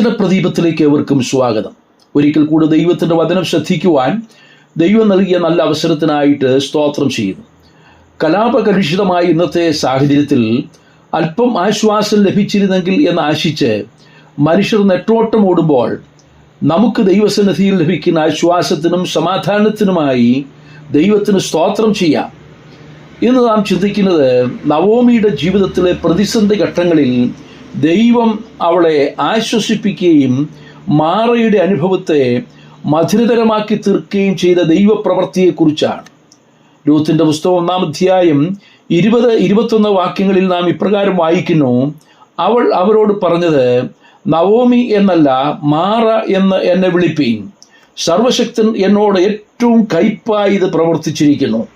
വചന പ്രദീപത്തിലേക്ക് ഏവർക്കും സ്വാഗതം. ഒരിക്കൽ കൂടി ദൈവത്തിന്റെ വചനം ശ്രദ്ധിക്കുവാൻ ദൈവം നൽകിയ നല്ല അവസരത്തിനായിട്ട് സ്തോത്രം ചെയ്യുന്നു. കലാപകലുഷിതമായ ഇന്നത്തെ സാഹചര്യത്തിൽ അല്പം ആശ്വാസം ലഭിച്ചിരുന്നെങ്കിൽ എന്ന് ആശിച്ച് മനുഷ്യർ നെട്ടോട്ടം ഓടുമ്പോൾ നമുക്ക് ദൈവസന്നിധിയിൽ ലഭിക്കുന്ന ആശ്വാസത്തിനും സമാധാനത്തിനുമായി ദൈവത്തിന് സ്തോത്രം ചെയ്യാം. ഇന്ന് നാം ചിന്തിക്കുന്നത് നവോമിയുടെ ജീവിതത്തിലെ പ്രതിസന്ധി ഘട്ടങ്ങളിൽ ദൈവം അവളെ ആശ്വസിപ്പിക്കുകയും മാറയുടെ അനുഭവത്തെ മധുരതരമാക്കി തീർക്കുകയും ചെയ്ത ദൈവപ്രവൃത്തിയെക്കുറിച്ചാണ്. രൂത്തിന്റെ പുസ്തകം ഒന്നാം അധ്യായം ഇരുപത് ഇരുപത്തൊന്ന് വാക്യങ്ങളിൽ നാം ഇപ്രകാരം വായിക്കുന്നു. അവൾ അവരോട് പറഞ്ഞത് നവോമി എന്നല്ല മാറ എന്ന് എന്നെ വിളിപ്പീൻ. സർവശക്തൻ എന്നോട് ഏറ്റവും കയ്പായി ഇത് പ്രവർത്തിച്ചിരിക്കുന്നു.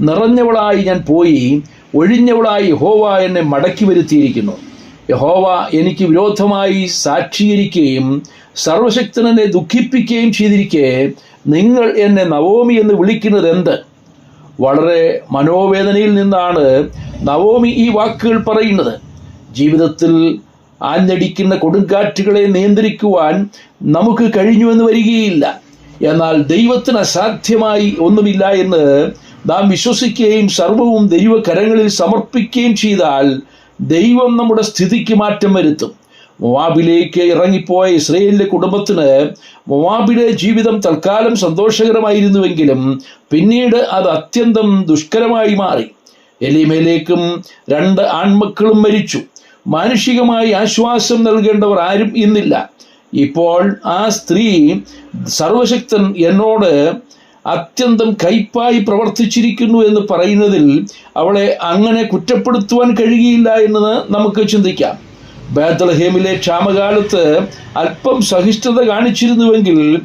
നിറഞ്ഞവളായി ഞാൻ പോയി ഒഴിഞ്ഞവളായി ഹോവ എന്നെ മടക്കി വരുത്തിയിരിക്കുന്നു. യഹോവ എനിക്ക് വിരോധമായി സാക്ഷീകരിക്കുകയും സർവശക്തനെ ദുഃഖിപ്പിക്കുകയും ചെയ്തിരിക്കെ നിങ്ങൾ എന്നെ നവോമി എന്ന് വിളിക്കുന്നത് എന്ത്? വളരെ മനോവേദനയിൽ നിന്നാണ് നവോമി ഈ വാക്കുകൾ പറയുന്നത്. ജീവിതത്തിൽ ആഞ്ഞടിക്കുന്ന കൊടുങ്കാറ്റുകളെ നിയന്ത്രിക്കുവാൻ നമുക്ക് കഴിഞ്ഞുവെന്ന് വരികയില്ല. എന്നാൽ ദൈവത്തിന് അസാധ്യമായി ഒന്നുമില്ല എന്ന് നാം വിശ്വസിക്കുകയും സർവവും ദൈവകരങ്ങളിൽ സമർപ്പിക്കുകയും ചെയ്താൽ ദൈവം നമ്മുടെ സ്ഥിതിക്ക് മാറ്റം വരുത്തും. മൊവാബിലേക്ക് ഇറങ്ങിപ്പോയ ഇസ്രയേലിന്റെ കുടുംബത്തിന് മൊവാബിലെ ജീവിതം തൽക്കാലം സന്തോഷകരമായിരുന്നുവെങ്കിലും പിന്നീട് അത് അത്യന്തം ദുഷ്കരമായി മാറി. എലിമേലേക്കും രണ്ട് ആൺമക്കളും മരിച്ചു. മാനുഷികമായി ആശ്വാസം നൽകേണ്ടവർ ആരും ഇന്നില്ല. ഇപ്പോൾ ആ സ്ത്രീ സർവശക്തൻ എന്നോട് അത്യന്തം കയ്പായി പ്രവർത്തിച്ചിരിക്കുന്നു എന്ന് പറയുന്നതിൽ അവളെ അങ്ങനെ കുറ്റപ്പെടുത്തുവാൻ കഴിയുകയില്ല എന്ന് നമുക്ക് ചിന്തിക്കാം. ബേത്തലഹേമിലെ ക്ഷാമകാലത്ത് അല്പം സഹിഷ്ണുത കാണിച്ചിരുന്നുവെങ്കിൽ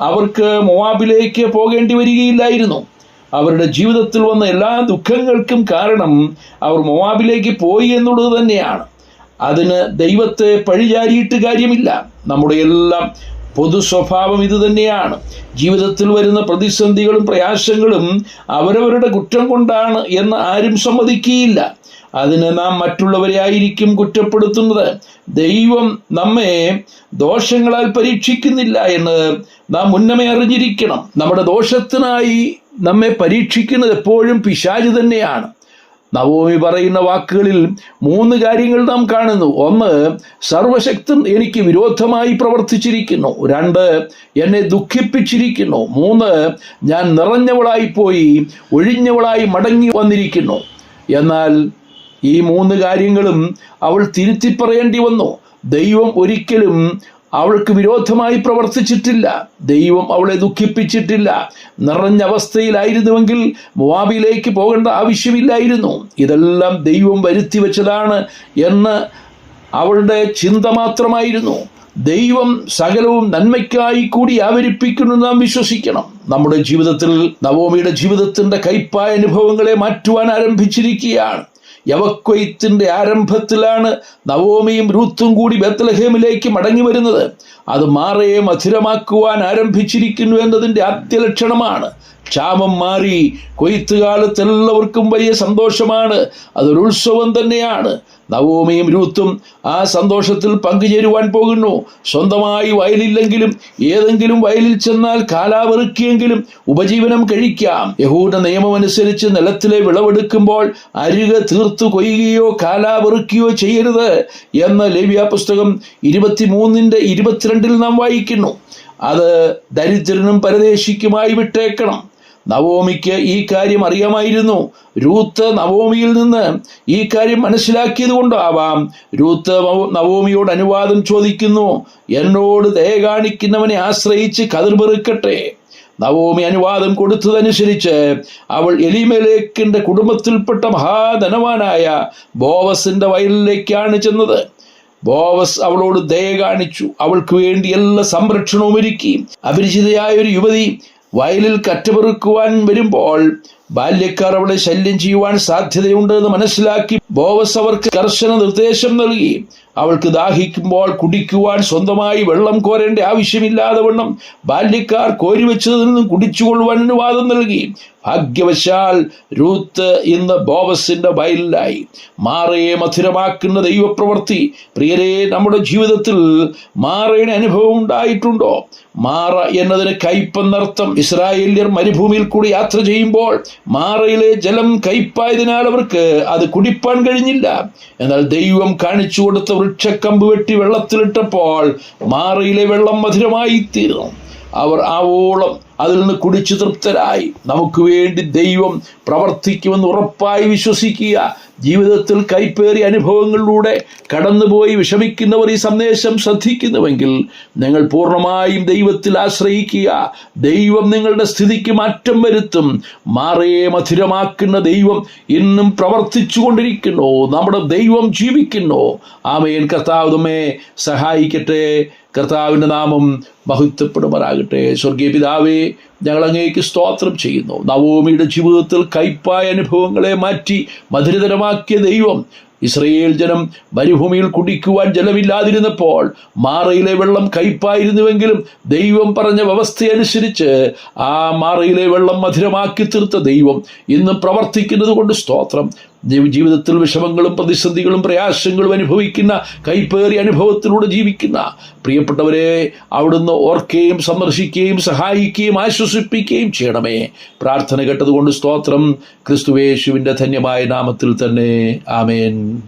അവർക്ക് മൊവാബിലേക്ക് പോകേണ്ടി വരികയില്ലായിരുന്നു. അവരുടെ ജീവിതത്തിൽ വന്ന എല്ലാ ദുഃഖങ്ങൾക്കും കാരണം അവർ മൊവാബിലേക്ക് പോയി എന്നുള്ളത് തന്നെയാണ്. അതിന് ദൈവത്തെ പഴിചാരിയിട്ട് കാര്യമില്ല. നമ്മുടെ എല്ലാം പൊതു സ്വഭാവം ഇത് തന്നെയാണ്. ജീവിതത്തിൽ വരുന്ന പ്രതിസന്ധികളും പ്രയാസങ്ങളും അവരവരുടെ കുറ്റം കൊണ്ടാണ് എന്ന് ആരും സമ്മതിക്കുകയില്ല. അതിന് നാം മറ്റുള്ളവരെ ആയിരിക്കും കുറ്റപ്പെടുത്തുന്നത്. ദൈവം നമ്മെ ദോഷങ്ങളാൽ പരീക്ഷിക്കുന്നില്ല എന്ന് നാം മുന്നമേ അറിഞ്ഞിരിക്കണം. നമ്മുടെ ദോഷത്തിനായി നമ്മെ പരീക്ഷിക്കുന്നത് എപ്പോഴും പിശാചു തന്നെയാണ്. നവോമി പറയുന്ന വാക്കുകളിൽ മൂന്ന് കാര്യങ്ങൾ നാം കാണുന്നു. ഒന്ന് സർവശക്തൻ എനിക്ക് വിരോധമായി പ്രവർത്തിച്ചിരിക്കുന്നു. രണ്ട് എന്നെ ദുഃഖിപ്പിച്ചിരിക്കുന്നു. മൂന്ന് ഞാൻ നിറഞ്ഞവളായി പോയി ഒഴിഞ്ഞവളായി മടങ്ങി വന്നിരിക്കുന്നു. എന്നാൽ ഈ മൂന്ന് കാര്യങ്ങളും അവൾ തിരുത്തി പറയേണ്ടി വന്നു. ദൈവം ഒരിക്കലും അവൾക്ക് വിരോധമായി പ്രവർത്തിച്ചിട്ടില്ല. ദൈവം അവളെ ദുഃഖിപ്പിച്ചിട്ടില്ല. നിറഞ്ഞ അവസ്ഥയിലായിരുന്നുവെങ്കിൽ മുവാബിലേക്ക് പോകേണ്ട ആവശ്യമില്ലായിരുന്നു. ഇതെല്ലാം ദൈവം വരുത്തി വെച്ചതാണ് എന്ന് അവളുടെ ചിന്ത മാത്രമായിരുന്നു. ദൈവം സകലവും നന്മയ്ക്കായി കൂടി ആവരിപ്പിക്കുന്നു നാം വിശ്വസിക്കണം. നമ്മുടെ ജീവിതത്തിൽ നവോമിയുടെ ജീവിതത്തിന്റെ കൈപ്പായ അനുഭവങ്ങളെ മാറ്റുവാൻ ആരംഭിച്ചിരിക്കുകയാണ്. യവക്കൊയ്ത്തിന്റെ ആരംഭത്തിലാണ് നവോമിയും റൂത്തും കൂടി ബത്ലഹേമിലേക്ക് മടങ്ങി വരുന്നത്. അത് മാറയെ മധുരമാക്കുവാൻ ആരംഭിച്ചിരിക്കുന്നു എന്നതിന്റെ ആദ്യലക്ഷണമാണ് ക്ഷാമം മാറി കൊയ്ത്തുകാലത്ത് എല്ലാവർക്കും വലിയ സന്തോഷമാണ്. അതൊരു ഉത്സവം തന്നെയാണ്. നവോമിയും രൂത്തും ആ സന്തോഷത്തിൽ പങ്കുചേരുവാൻ പോകുന്നു. സ്വന്തമായി വയലില്ലെങ്കിലും ഏതെങ്കിലും വയലിൽ ചെന്നാൽ കാലാവെറുക്കിയെങ്കിലും ഉപജീവനം കഴിക്കാം. യഹൂദ നിയമമനുസരിച്ച് നിലത്തിലെ വിളവെടുക്കുമ്പോൾ അരുക തീർത്തു കൊയ്യുകയോ കാലാവെറുക്കുകയോ ചെയ്യരുത്. എന്ന ലേവ്യ പുസ്തകം ഇരുപത്തിമൂന്നിന്റെ ഇരുപത്തിരണ്ടിൽ നാം വായിക്കുന്നു. അത് ദരിദ്രനും പരദേശിക്കുമായി വിട്ടേക്കണം. നവോമിക്ക് ഈ കാര്യം അറിയാമായിരുന്നു. രൂത്ത് നവോമിയിൽ നിന്ന് ഈ കാര്യം മനസ്സിലാക്കിയത് കൊണ്ടാവാം രൂത്ത് നവോമിയോട് അനുവാദം ചോദിക്കുന്നു. എന്നോട് ദയ കാണിക്കുന്നവനെ ആശ്രയിച്ച് കതിർപെറുക്കട്ടെ നവോമി അനുവാദം കൊടുത്തതനുസരിച്ച് അവൾ എലിമലേക്കിന്റെ കുടുംബത്തിൽപ്പെട്ട മഹാധനവാനായ ബോവസിന്റെ വയലിലേക്കാണ് ചെന്നത്. ബോവസ് അവളോട് ദയ കാണിച്ചു. അവൾക്ക് വേണ്ടി എല്ലാ സംരക്ഷണവും ഒരുക്കി. അപരിചിതയായ ഒരു യുവതി വയലിൽ കറ്റപെറുക്കുവാൻ വരുമ്പോൾ ബാല്യക്കാർ അവളെ ശല്യം ചെയ്യുവാൻ സാധ്യതയുണ്ടെന്ന് മനസ്സിലാക്കി ബോവസ് അവർക്ക് കർശന നിർദ്ദേശം നൽകി. അവൾക്ക് ദാഹിക്കുമ്പോൾ കുടിക്കുവാൻ സ്വന്തമായി വെള്ളം കോരേണ്ട ആവശ്യമില്ലാതെ വണ്ണം ബാല്യക്കാർ കോരിവെച്ചതിൽ നിന്നും കുടിച്ചുകൊള്ളുവാൻ അനുവാദം നൽകി. ഭാഗ്യവശാൽ രൂത്ത് ഇന്ന് ബോവസിന്റെ വയലിലായി. മാറയെ മധുരമാക്കുന്ന ദൈവപ്രവൃത്തി. പ്രിയരെ നമ്മുടെ ജീവിതത്തിൽ മാറയുടെ അനുഭവം ഉണ്ടായിട്ടുണ്ടോ? മാറ എന്നതിന് കയ്പെന്നർത്ഥം ഇസ്രായേല്യർ മരുഭൂമിയിൽ കൂടി യാത്ര ചെയ്യുമ്പോൾ മാറയിലെ ജലം കയ്പായതിനാൽ അവർക്ക് അത് കുടിപ്പാൻ കഴിഞ്ഞില്ല. എന്നാൽ ദൈവം കാണിച്ചു കൊടുത്ത വൃക്ഷക്കമ്പ് വെട്ടി വെള്ളത്തിലിട്ടപ്പോൾ മാറയിലെ വെള്ളം മധുരമായി തീർന്നു അവർ ആവോളം അതിൽ നിന്ന് കുടിച്ചു തൃപ്തരായി. നമുക്ക് വേണ്ടി ദൈവം പ്രവർത്തിക്കുമെന്ന് ഉറപ്പായി വിശ്വസിക്കുക. ജീവിതത്തിൽ കൈപ്പേറിയ അനുഭവങ്ങളിലൂടെ കടന്നുപോയി വിഷമിക്കുന്നവർ ഈ സന്ദേശം ശ്രദ്ധിക്കുന്നുവെങ്കിൽ നിങ്ങൾ പൂർണമായും ദൈവത്തിൽ ആശ്രയിക്കുക. ദൈവം നിങ്ങളുടെ സ്ഥിതിക്ക് മാറ്റം വരുത്തും. മാറയെ മധുരമാക്കുന്ന ദൈവം ഇന്നും പ്രവർത്തിച്ചു കൊണ്ടിരിക്കുന്നു നമ്മുടെ ദൈവം ജീവിക്കുന്നു. ആമയൻ കർത്താവ് നമ്മെ സഹായിക്കട്ടെ. കർത്താവിന്റെ നാമം മഹത്വപ്പെടുമാറാകട്ടെ. സ്വർഗീയ പിതാവേ ഞങ്ങൾ അങ്ങേക്ക് സ്തോത്രം ചെയ്യുന്നു. നവോമിയുടെ ജീവിതത്തിൽ കയ്പായ അനുഭവങ്ങളെ മാറ്റി മധുരതരമാക്കിയ ദൈവം ഇസ്രയേൽ ജനം മരുഭൂമിയിൽ കുടിക്കുവാൻ ജലമില്ലാതിരുന്നപ്പോൾ മാറയിലെ വെള്ളം കയ്പായിരുന്നുവെങ്കിലും ദൈവം പറഞ്ഞ വ്യവസ്ഥയനുസരിച്ച് ആ മാറയിലെ വെള്ളം മധുരമാക്കി തീർത്ത ദൈവം ഇന്നും പ്രവർത്തിക്കുന്നത് കൊണ്ട് സ്തോത്രം. ജീവിതത്തിൽ വിഷമങ്ങളും പ്രതിസന്ധികളും പ്രയാസങ്ങളും അനുഭവിക്കുന്ന കൈപ്പേറിയ അനുഭവത്തിലൂടെ ജീവിക്കുന്ന പ്രിയപ്പെട്ടവരെ അവിടുന്ന് ഓർക്കുകയും സന്ദർശിക്കുകയും സഹായിക്കുകയും ആശ്വസിപ്പിക്കുകയും ചെയ്യണമേ. പ്രാർത്ഥന കേട്ടതുകൊണ്ട് സ്തോത്രം. ക്രിസ്തുവേശുവിന്റെ ധന്യമായ നാമത്തിൽ തന്നെ. ആമേൻ.